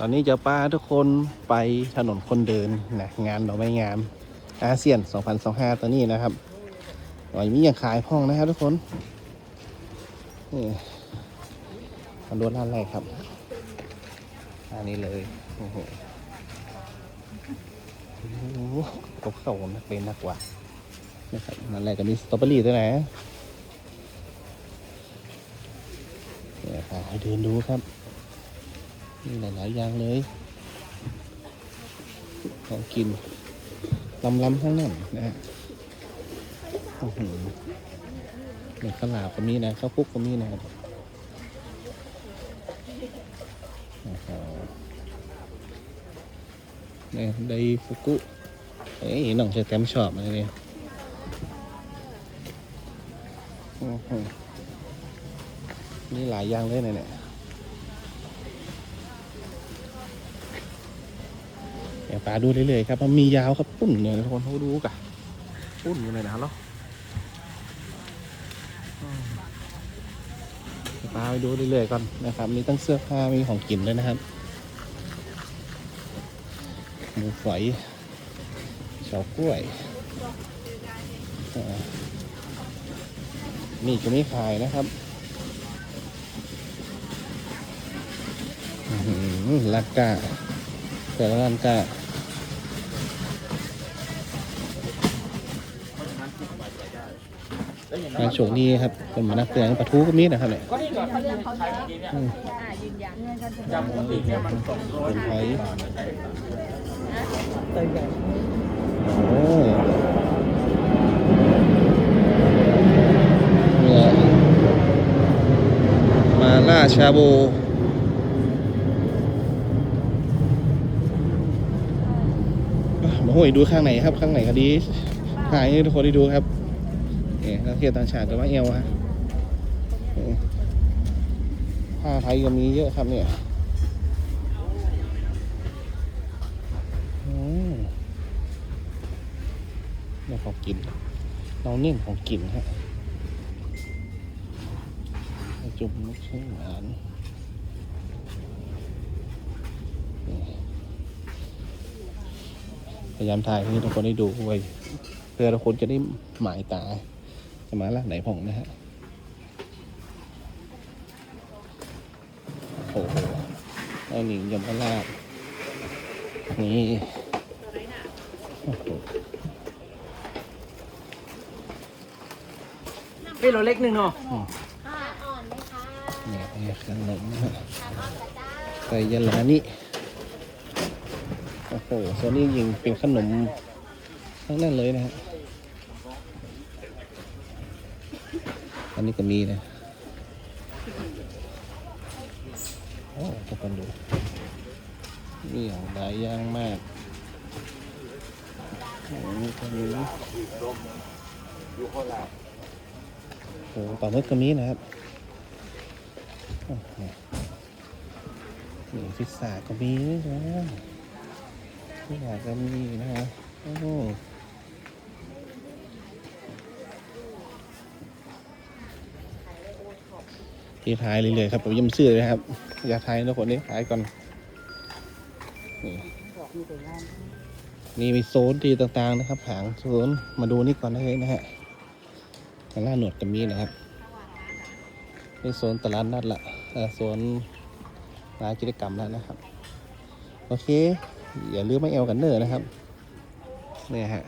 ตอนนี้จะป้าทุกคนไปถนนคนเดินนะงานดอกไม้งามอาเซียน 2025 ตัวนี้นะครับตอนนี้ยังขายพ่องนะครับทุกคนนี่มาดูร้านแรกครับอันนี้เลยโอ้โหโอ้โหกบเข่านักเป็นนักกว่านะครับนั่นแหละก็มีสตรอเบอรี่ด้วยนะเนี่ยพาให้เดินดูครับ มีหลาย ๆ อย่างเลยของกินลำๆทั้งนั้นนะฮะโอ้โหเนี่ยข้าวหลามก็มีนะข้าวคุกก็มีนะครับเนี่ยไดฟุกุเอ้ยน้องเชอแตมชอบอะไรเนี่ยนี่หลายอย่างเลยเนี่ยเนี่ ยวปลาดูเรื่อยๆครับมันมียาวครับปุ้นเนี่ยทุกคนเขาดูกะปุ้นอยู่เลยนะครับเนาะอืมเดี๋ยวปลาไปดูเรื่อยๆก่อนนะครับ มีตั้งเสื้อผ้ามีของกินด้วยนะครับหมูฝอยเฉากล้วยนี่ก็ไม่ขายนะครับลักกาแต่ละร้านก็ งานโชว์นี้ครับเป็นมานักเตือนปลาทูก็มีนะครับเนี่ยอืมเป็นไทยตัวใหญ่โอ้เนี่ยมาล่าชาโบมาห่วยดูข้างไหนครับ ข้างไหนก็ดีหายให้ทุกคนได้ดูครับ นี่ยนักเที่ยวต่างชาติจะมาเอวฮะผ้าไทยก็มีเยอะครับเนี่ยอืมเนี่ยของกิน เราเน้นของกินฮะจุ่มลูกชิ้นหวานพยายามถ่ายให้ทุกคนได้ดูไว้เพื่อทุกคนจะได้หมายตา จะมาละไหนผ่องนะฮะ โอ้โหเอาหนิงยมพราชนี่โอ้โหไม่โลเล็กหนึ่งเนาะเนี่ยเนี่ยขนมนะฮะไก่ยันหลานี่โอ้โหส่วนนี้ยิงเป็นขนมทั้งนั้นเลยนะฮะ อันนี้ก็มีนะโอ้ทุกคนดูมีอย่างหลายอย่างมากโอ้โหก็มีโอ้ปลาหมึกก็มีนะครับอ้โหนี่พิซซ่าก็มีนะพิซซ่าก็มีนะฮะโอ้ ที่ถ่ายเรื่อยๆครับผมยิ้มเสื้อเลยครับ อยากถ่ายทุกคนนี้ถ่ายก่อนนี่นี่มีโซนที่ต่างๆนะครับ หางโซนมาดูนี่ก่อนได้เลยนะฮะทางล่าหนวดก็มีนะครับนี่โซนตลาดนัดละโซนร้านกิจกรรมแล้วนะครับ โอเค อย่าลืมมาเอลกันเนอร์นะครับเนี่ยฮะ